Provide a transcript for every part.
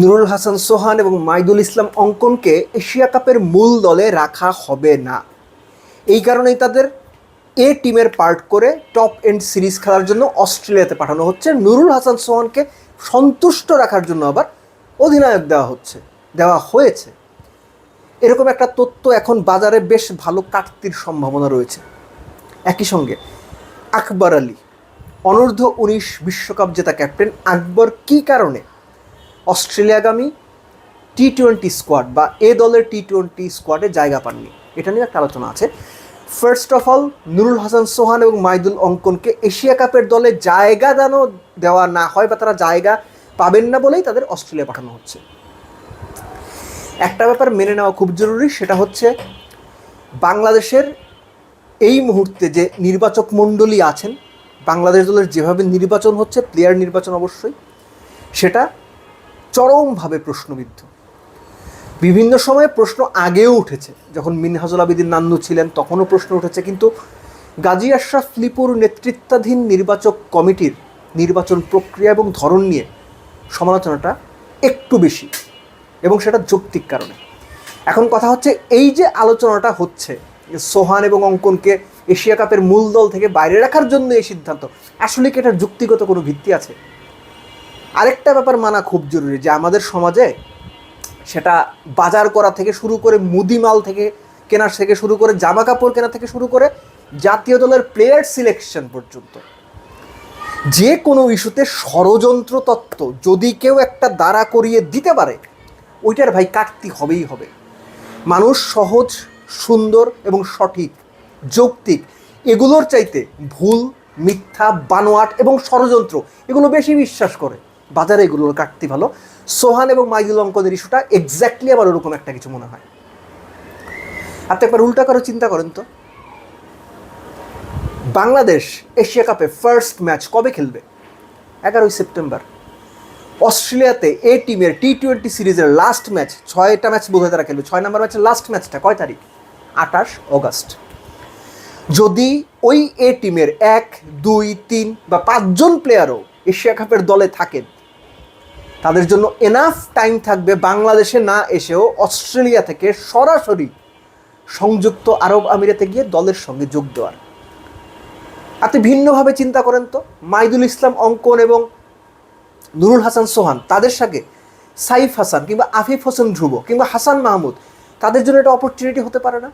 নুরুল হাসান সোহান এবং মাইদুল ইসলাম অঙ্কনকে এশিয়া কাপের মূল দলে রাখা হবে না। এই কারণেই তাদের এ টিমের পার্ট করে টপ এন্ড সিরিজ খেলার জন্য অস্ট্রেলিয়াতে পাঠানো হচ্ছে। নুরুল হাসান সোহানকে সন্তুষ্ট রাখার জন্য আবার অধিনায়ক দেওয়া হচ্ছে, দেওয়া হয়েছে। এরকম একটা তথ্য এখন বাজারে বেশ ভালো কাটতির সম্ভাবনা রয়েছে। একই সঙ্গে আকবর আলী, অনূর্ধ্ব উনিশ বিশ্বকাপ জেতা ক্যাপ্টেন আকবর কী কারণে অস্ট্রেলিয়াগামী টি টোয়েন্টি স্কোয়াড বা এ দলের টি টোয়েন্টি স্কোয়াডে জায়গা পাননি। এটা নিয়ে একটা আলোচনা আছে। First of all Nurul Hasan Sohan এবং মাইদুল অঙ্কনকে এশিয়া কাপের দলে জায়গা যেন দেওয়া না হয় বা তারা জায়গা পাবেন না বলেই তাদের অস্ট্রেলিয়া পাঠানো হচ্ছে। একটা ব্যাপার মেনে নেওয়া খুব জরুরি, সেটা হচ্ছে বাংলাদেশের এই মুহূর্তে যে নির্বাচক মণ্ডলী আছেন, বাংলাদেশ দলের যেভাবে নির্বাচন হচ্ছে প্লেয়ার নির্বাচন অবশ্যই, সেটা চরমভাবে প্রশ্নবিদ্ধ। বিভিন্ন সময়ে প্রশ্ন আগেও উঠেছে। যখন মিনহাজুল আবিদিন নান্দু ছিলেন, তখনও প্রশ্ন উঠেছে, কিন্তু গাজী আশরাফ লিপুর নেতৃত্বাধীন নির্বাচক কমিটির নির্বাচন প্রক্রিয়া এবং ধরন নিয়ে সমালোচনাটা একটু বেশি এবং সেটা যৌক্তিক কারণে। এখন কথা হচ্ছে, এই যে আলোচনাটা হচ্ছে সোহান এবং অঙ্কনকে এশিয়া কাপের মূল দল থেকে বাইরে রাখার জন্য এই সিদ্ধান্ত, আসলে কি এটার যুক্তিগত কোনো ভিত্তি আছে? আরেকটা ব্যাপার মানা খুব জরুরি যে আমাদের সমাজে সেটা বাজার করা থেকে শুরু করে মুদিমাল থেকে কেনার থেকে শুরু করে জামা কাপড় কেনা থেকে শুরু করে জাতীয় দলের প্লেয়ার সিলেকশন পর্যন্ত। যে কোনো ইস্যুতে ষড়যন্ত্র তত্ত্ব যদি কেউ একটা দাঁড়া করিয়ে দিতে পারে, ওইটার ভাই কাটতি হবেই হবে। মানুষ সহজ, সুন্দর এবং সঠিক, যৌক্তিক, এগুলোর চাইতে ভুল, মিথ্যা, বানোয়াট এবং ষড়যন্ত্র এগুলো বেশি বিশ্বাস করে। বাজারে এগুলোর কাটতি ভালো। সোহান এবং মাইদুল অঙ্কনের ইস্যুটা এক্স্যাক্টলি আবার ওরকম একটা কিছু মনে হয়। আপনি একবার উল্টা করে চিন্তা করেন তো। বাংলাদেশ এশিয়া কাপে ফার্স্ট ম্যাচ কবে খেলবে? এগারোই সেপ্টেম্বর। অস্ট্রেলিয়াতে এ টিমের টি টোয়েন্টি সিরিজের লাস্ট ম্যাচ ছয়টা ম্যাচ বোধ হয় তারা খেলবে। ছয় নম্বর ম্যাচের লাস্ট ম্যাচটা কয় তারিখ? আঠাশ অগাস্ট। যদি ওই এ টিমের এক, দুই, তিন বা পাঁচজন প্লেয়ারও এশিয়া কাপের দলে থাকেন তাদের জন্য এনাফ টাইম থাকবে বাংলাদেশে না এসেও অস্ট্রেলিয়া থেকে সরাসরি সংযুক্ত আরব আমিরাতে গিয়ে দলের সঙ্গে যোগ দেওয়ার। আপনি ভিন্নভাবে চিন্তা করেন তো? মাইদুল ইসলাম, অঙ্কন এবং নুরুল হাসান সোহান, তাদের সাথে সাইফ হাসান কিংবা আফিফ হোসেন ধ্রুব কিংবা হাসান মাহমুদ, তাদের জন্য এটা অপরচুনিটি হতে পারে না?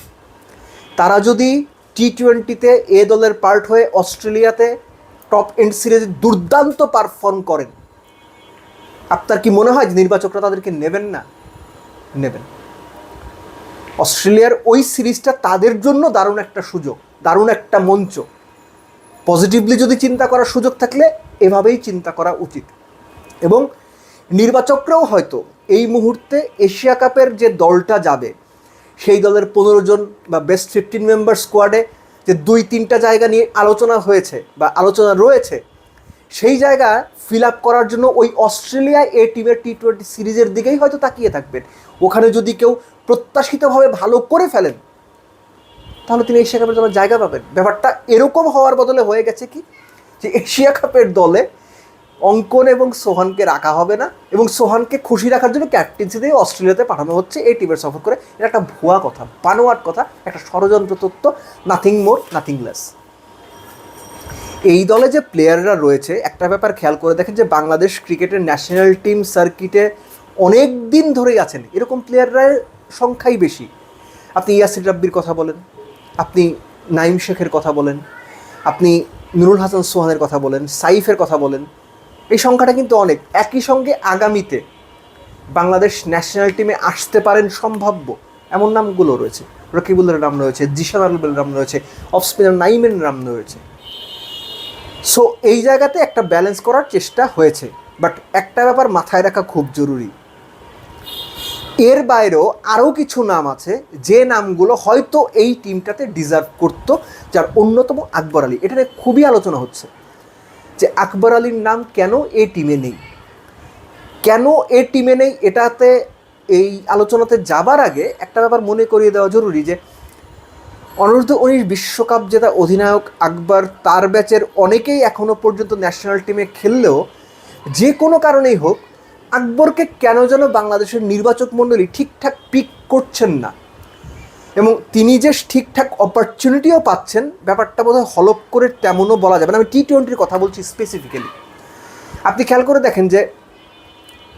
তারা যদি টি টোয়েন্টিতে এ দলের পার্ট হয়ে অস্ট্রেলিয়াতে টপ এন্ড সিরিজে দুর্দান্ত পারফর্ম করেন আপনার কি মনে হয় যে নির্বাচকরা তাদেরকে নেবেন না? নেবেন। অস্ট্রেলিয়ার ওই সিরিজটা তাদের জন্য দারুণ একটা সুযোগ, দারুণ একটা মঞ্চ। পজিটিভলি যদি চিন্তা করার সুযোগ থাকলে এভাবেই চিন্তা করা উচিত। এবং নির্বাচকরাও হয়তো এই মুহূর্তে এশিয়া কাপের যে দলটা যাবে, সেই দলের পনেরো জন বা বেস্ট ফিফটিন মেম্বার স্কোয়াডে যে দুই তিনটা জায়গা নিয়ে আলোচনা হয়েছে বা আলোচনা রয়েছে সেই জায়গা ফিল আপ করার জন্য ওই অস্ট্রেলিয়া এ টিমের টি টোয়েন্টি সিরিজের দিকেই হয়তো তাকিয়ে থাকবেন। ওখানে যদি কেউ প্রত্যাশিতভাবে ভালো করে ফেলেন, তাহলে তিনি এশিয়া কাপের দলে জায়গা পাবেন। ব্যাপারটা এরকম হওয়ার বদলে হয়ে গেছে কি? যে এশিয়া কাপের দলে অঙ্কন এবং সোহানকে রাখা হবে না এবং সোহানকে খুশি রাখার জন্য ক্যাপ্টেন্সি দিয়ে অস্ট্রেলিয়াতে পাঠানো হচ্ছে এই টিমের সফর করে। এটা একটা ভুয়া কথা বানোয়ার কথা, একটা ষড়যন্ত্র তত্ত্ব নাথিং মোর নাথিং লেস এই দলে যে প্লেয়াররা রয়েছে, একটা ব্যাপার খেয়াল করে দেখেন যে বাংলাদেশ ক্রিকেটের ন্যাশনাল টিম সার্কিটে অনেক দিন ধরেই আছেন। এরকম প্লেয়াররা সংখ্যাই বেশি। আপনি ইয়াসির রাব্বির কথা বলেন, আপনি নাইম শেখের কথা বলেন, আপনি নুরুল হাসান সোহানের কথা বলেন, সাইফের কথা বলেন, এই সংখ্যাটা কিন্তু অনেক। একই সঙ্গে আগামীতে বাংলাদেশ ন্যাশনাল টিমে আসতে পারেন সম্ভাব্য। এমন নামগুলো রয়েছে। রকিবুলের নাম রয়েছে, জিশান আলবের নাম রয়েছে অফ স্পিনার নাইমের নাম রয়েছে। সো এই জায়গাতে একটা ব্যালেন্স করার চেষ্টা হয়েছে বাট একটা ব্যাপার মাথায় রাখা খুব জরুরি। এর বাইরেও আরও কিছু নাম আছে, যে নামগুলো হয়তো এই টিমটাতে ডিজার্ভ করতো, যার অন্যতম আকবর আলী। এটা নিয়ে খুবই আলোচনা হচ্ছে, যে আকবর আলীর নাম কেন এ টিমে নেই? কেন এ টিমে নেই? এটাতে এই আলোচনাতে যাবার আগে একটা ব্যাপার মনে করিয়ে দেওয়া জরুরি যে অনূর্ধ্ব উনিশ বিশ্বকাপ জেতা অধিনায়ক আকবর তার ব্যাচের অনেকেই এখনও পর্যন্ত ন্যাশনাল টিমে খেললেও যে কোনো কারণেই হোক, আকবরকে কেন যেন বাংলাদেশের নির্বাচক মণ্ডলী ঠিকঠাক পিক করছেন না? এবং তিনি যে ঠিকঠাক অপরচুনিটিও পাচ্ছেন, ব্যাপারটা বোধহয় হলপ করে তেমনও বলা যাবে না। আমি টি টোয়েন্টির কথা বলছি স্পেসিফিক্যালি আপনি খেয়াল করে দেখেন যে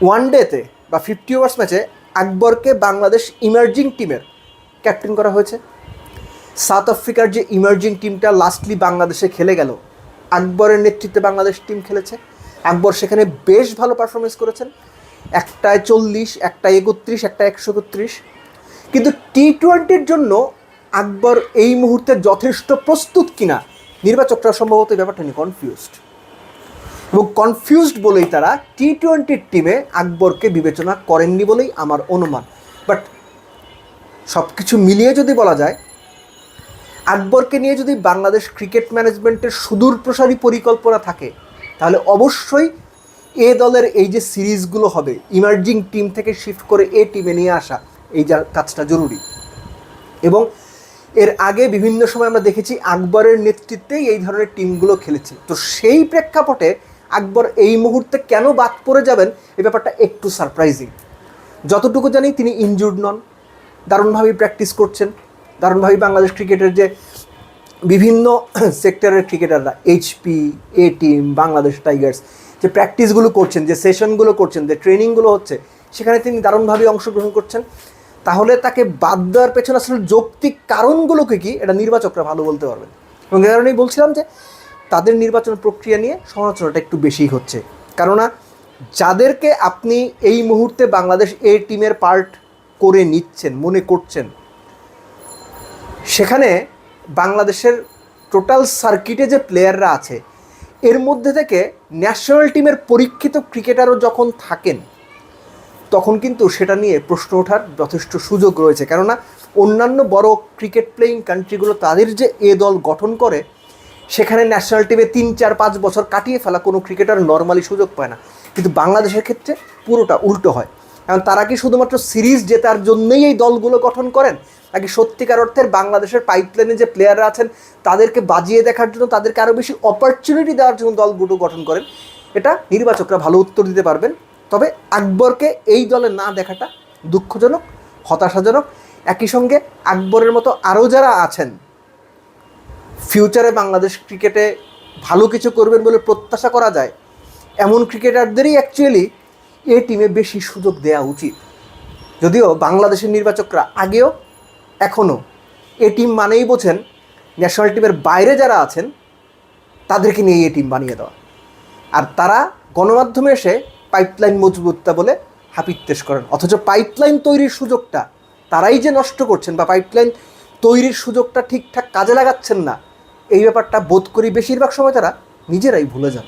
ওয়ান ডেতে বা ফিফটি ওভার্স ম্যাচে আকবরকে বাংলাদেশ ইমার্জিং টিমের ক্যাপ্টেন করা হয়েছে। সাউথ আফ্রিকার যে ইমার্জিং টিমটা লাস্টলি বাংলাদেশে খেলে গেল, আকবরের নেতৃত্বে বাংলাদেশ টিম খেলেছে। আকবর সেখানে বেশ ভালো পারফরমেন্স করেছেন। একটায় চল্লিশ, একটায় একত্রিশ একটা একশো একত্রিশ। কিন্তু টি টোয়েন্টির জন্য আকবর এই মুহূর্তে যথেষ্ট প্রস্তুত কিনা, নির্বাচকরা সম্ভবত এই ব্যাপারটা নিয়ে কনফিউজড এবং কনফিউজড বলেই তারা টি টোয়েন্টির টিমে আকবরকে বিবেচনা করেননি বলেই আমার অনুমান। বাট সব কিছু মিলিয়ে যদি বলা যায় আকবরকে নিয়ে যদি বাংলাদেশ ক্রিকেট ম্যানেজমেন্টের সুদূর প্রসারী পরিকল্পনা থাকে, তাহলে অবশ্যই এ দলের এই যে সিরিজগুলো হবে, ইমার্জিং টিম থেকে শিফট করে এ টিমে নিয়ে আসা, এই যা কাজটা জরুরি। এবং এর আগে বিভিন্ন সময় আমরা দেখেছি আকবরের নেতৃত্বেই এই ধরনের টিমগুলো খেলেছে। তো সেই প্রেক্ষাপটে আকবর এই মুহূর্তে কেন বাদ পড়ে যাবেন এই ব্যাপারটা একটু সারপ্রাইজিং যতটুকু জানি তিনি ইনজুর্ড নন দারুণভাবেই প্র্যাকটিস করছেন। দারুণভাবেই বাংলাদেশ ক্রিকেটের যে বিভিন্ন সেক্টরের ক্রিকেটাররা HP A team Bangladesh tigers যে প্র্যাকটিসগুলো করছেন, যে সেশনগুলো করছেন, যে ট্রেনিংগুলো হচ্ছে, সেখানে তিনি দারুণভাবে অংশগ্রহণ করছেন। তাহলে তাকে বাদ দেওয়ার পেছনে আসলে যৌক্তিক কারণগুলোকে কি এটা নির্বাচকরা ভালো বলতে পারবেন। এবং এ কারণেই বলছিলাম যে তাদের নির্বাচন প্রক্রিয়া নিয়ে সমালোচনাটা একটু বেশিই হচ্ছে। কেননা যাদেরকে আপনি এই মুহূর্তে বাংলাদেশ এ টিমের পার্ট করে নিচ্ছেন, মনে করছেন সেখানে বাংলাদেশের টোটাল সার্কিটে যে প্লেয়াররা আছে, এর মধ্যে থেকে ন্যাশনাল টিমের পরীক্ষিত ক্রিকেটারও যখন থাকেন, তখন কিন্তু সেটা নিয়ে প্রশ্ন ওঠার যথেষ্ট সুযোগ রয়েছে। কেননা অন্যান্য বড় ক্রিকেট প্লেয়িং কান্ট্রিগুলো তাদের যে এ দল গঠন করে, সেখানে ন্যাশনাল টিমে তিন, চার, পাঁচ বছর কাটিয়ে ফেলা কোনো ক্রিকেটার নর্মালি সুযোগ পায় না। কিন্তু বাংলাদেশের ক্ষেত্রে পুরোটা উল্টো হয়। কারণ তারা কি শুধুমাত্র সিরিজ জেতার জন্যই এই দলগুলো গঠন করেন? নাকি সত্যিকার অর্থের বাংলাদেশের পাইপলাইনে যে প্লেয়াররা আছেন, তাদেরকে বাজিয়ে দেখার জন্য তাদেরকে আরও বেশি অপরচুনিটি দেওয়ার জন্য দলগুলো গঠন করেন, এটা নির্বাচকরা ভালো উত্তর দিতে পারবেন। তবে আকবরকে এই দলে না দেখাটা দুঃখজনক, হতাশাজনক। একই সঙ্গে আকবরের মতো আরও যারা আছেন ফিউচারে বাংলাদেশ ক্রিকেটে ভালো কিছু করবেন বলে প্রত্যাশা করা যায়, এমন ক্রিকেটারদেরই অ্যাকচুয়ালি এ টিমে বেশি সুযোগ দেওয়া উচিত। যদিও বাংলাদেশের নির্বাচকরা আগেও এখনও এ টিম মানেই বোঝেন ন্যাশনাল টিমের বাইরে যারা আছেন, তাদেরকে নিয়ে এ টিম বানিয়ে দেওয়া। আর তারা গণমাধ্যমে এসে পাইপলাইন মজবুততা বলে হাপিত্তেশ করেন। অথচ পাইপলাইন তৈরির সুযোগটা তারাই যে নষ্ট করছেন বা পাইপলাইন তৈরির সুযোগটা ঠিকঠাক কাজে লাগাচ্ছেন না, এই ব্যাপারটা বোধ করি বেশিরভাগ সময় তারা নিজেরাই ভুলে যান।